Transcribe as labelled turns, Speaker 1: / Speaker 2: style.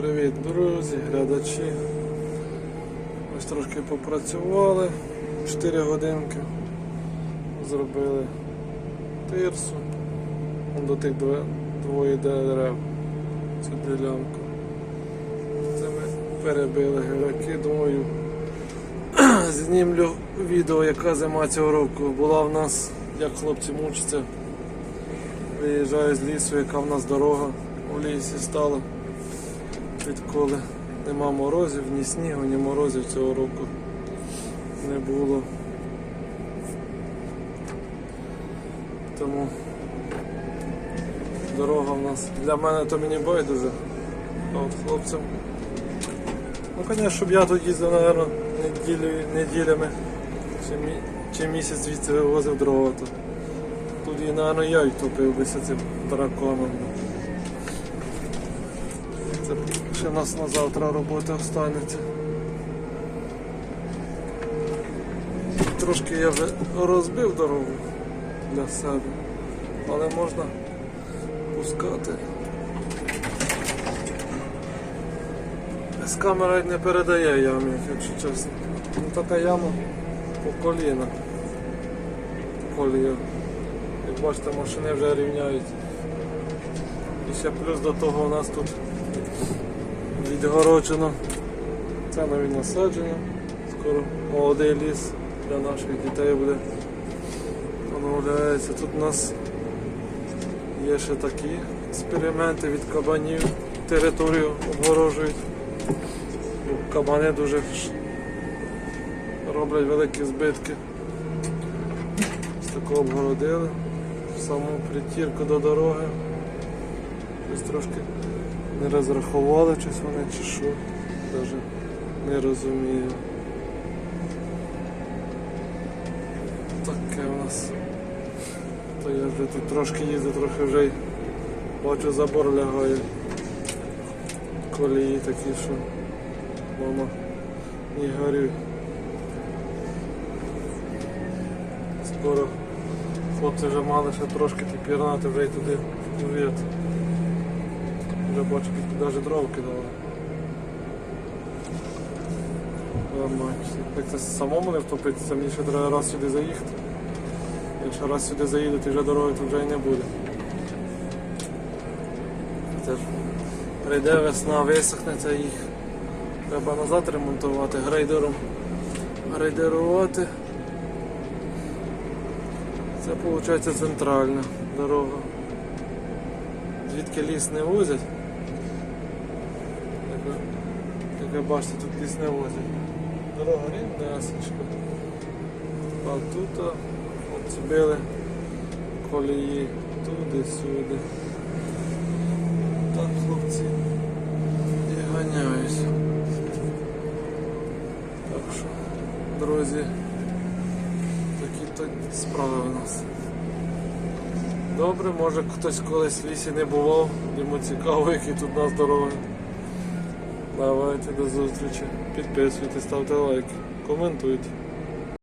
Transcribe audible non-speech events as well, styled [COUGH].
Speaker 1: Привіт, друзі, глядачі. Ось трошки попрацювали 4 годинки. Зробили тирсу. До тих двоє, дерев. Цю ділянку. Це ми перебили гіляки, думаю. [CLEARS THROAT] Знімлю відео, яка зима цього року була в нас, як хлопці мучаться. Виїжджаю з лісу, яка в нас дорога у лісі стала. Відколи нема морозів, ні снігу, ні морозів цього року не було. Тому дорога в нас для мене то мені байдуже. А от хлопцям. Ну, звісно, щоб я тут їздив, мабуть, неділю, неділями чи, мі, чи місяць звідси вивозив дрова, то тут і, мабуть, я й топився цим драконом. Це ще нас на завтра роботи останеться. Трошки я вже розбив дорогу для себе, але можна пускати. З камери не передає ями, якщо чесно. Ну така яма по коліна. Колія. Як бачите, машини вже рівняють. Ще плюс до того у нас тут відгороджено. Це нові насадження. Скоро молодий ліс для наших дітей буде. Оновляється. Тут у нас є ще такі експерименти від кабанів. Територію обгорожують. Кабани дуже роблять великі збитки. Ось тако обгородили. Саму притірку до дороги. Щось трошки не розрахували щось вони чи що. Навіть не розумію. Таке у нас. То я вже тут трошки їздив, трохи вже й бачу забор лягає. Колії такі, що мама не горюй. Скоро хлопці вже мали ще трошки ті пірнати вже й туди віт. Вже бачу, тут навіть дров кидали. Як це самому не втопитися, мені ще треба раз сюди заїхати. Якщо раз сюди заїду, то вже дороги тут вже і не буде. Це ж прийде весна, висохнеться їх. Треба назад ремонтувати, грейдером грейдерувати. Це виходить центральна дорога. Звідки ліс не возять. Як як ви бачите, тут ліс не возять. Дорога рівнесечка. А тут а, колії туди-сюди. Так хлопці і ганяють. Так що, друзі, такі то справи у нас. Добре, може хтось колись в лісі не бував, йому цікаво, які тут у нас дороги. Давайте до зустрічі. Підписуйтесь, ставте лайки, коментуйте.